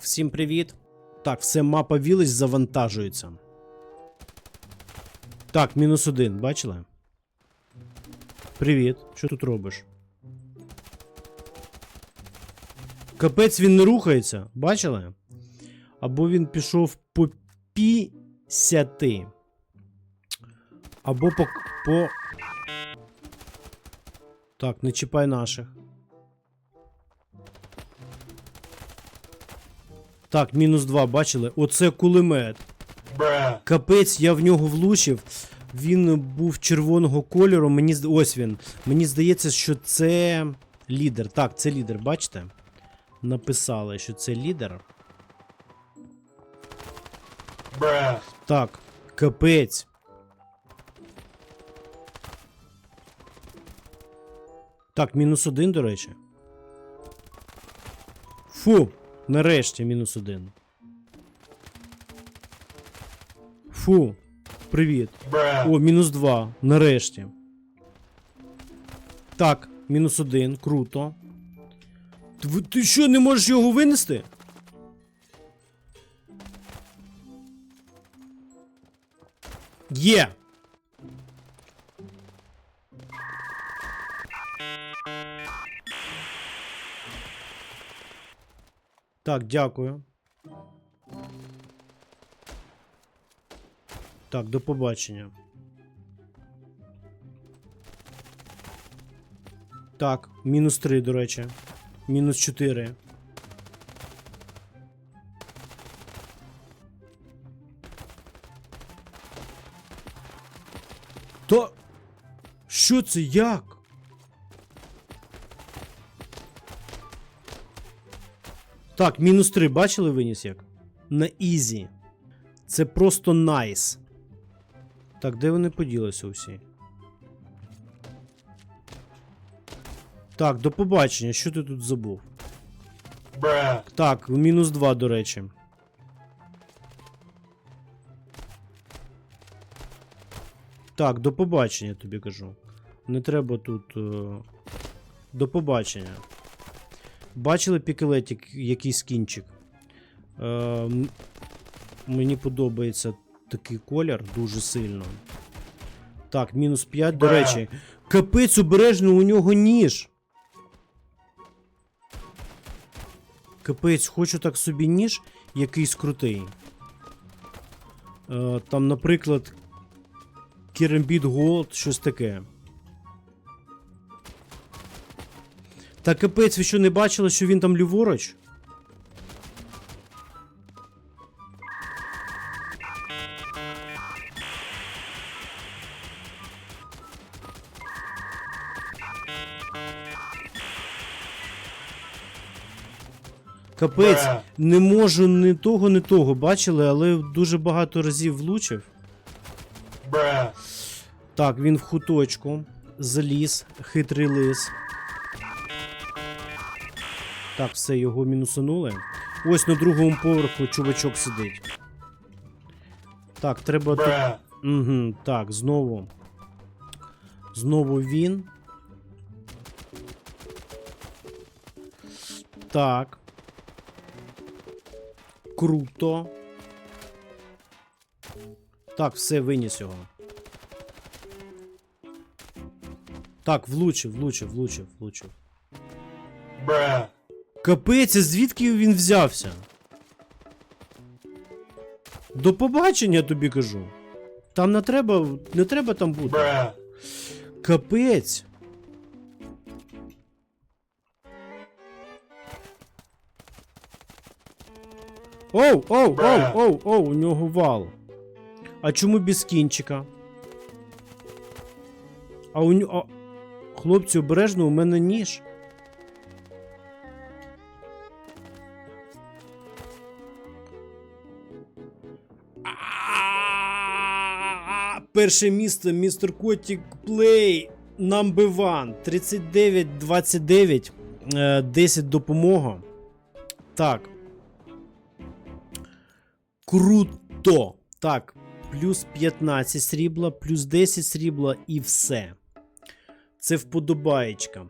Всім привіт. Так, все, мапа Village завантажується. Так, мінус один, бачили? Привіт. Що тут робиш? Капець він не рухається, бачили? Або він пішов по пісяти. Або по. по... Так, не чіпай наших. Так, мінус 2, бачили? Оце кулемет. Капець, я в нього влучив. Він був червоного кольору. Мені ось він. Мені здається, що це лідер. Так, це лідер, бачите? Написали, що це лідер. Так, капець. Так, мінус один, до речі. Фу, нарешті мінус один. Фу, привіт. О, мінус два. Нарешті. Так, мінус один, круто. Ти, ти що, не можеш його винести? Є! Так, дякую. Так, до побачення. Так, мінус 3, до речі. Мінус 4. То. Що це як? Так, мінус 3, бачили виніс як? На ізі. Це просто найс. Так, де вони поділися усі? Так, до побачення. Що ти тут забув? Так, мінус 2, до речі. Так, до побачення, тобі кажу. Не треба тут. е, До побачення. Бачили пікелетік, який скінчик? Е, мені подобається такий колір дуже сильно. Так, мінус 5, до речі. Капець обережно, у нього ніж. Капець, хочу так собі ніж, якийсь крутий. Е, там, наприклад, Керамбіт Голд, щось таке. Та капець, ви що не бачили, що він там ліворуч? Капець, не можу ні того, ні того. Бачили, але дуже багато разів влучив. Так, він в хуточку. Заліз, хитрий лис. Так, все, його мінусанули. Ось на другому поверху чувачок сидить. Так, треба. Угу, так, знову. Знову він. Так. Круто. Так, все, виніс його. Так, влучив, влучив, влучив, влучив. Капець, а звідки він взявся? До побачення тобі кажу. Там не треба, не треба там бути. Капець. Оу, оу, оу, оу, оу, у нього вал. А чому без кінчика? А у нього. Хлопці, обережно, у мене ніж. Перше місце містер Котік Плей one 39-29. е, 10 допомога. Так. Круто. Так, плюс 15 срібла, плюс 10 срібла і все. Це вподобаєчка.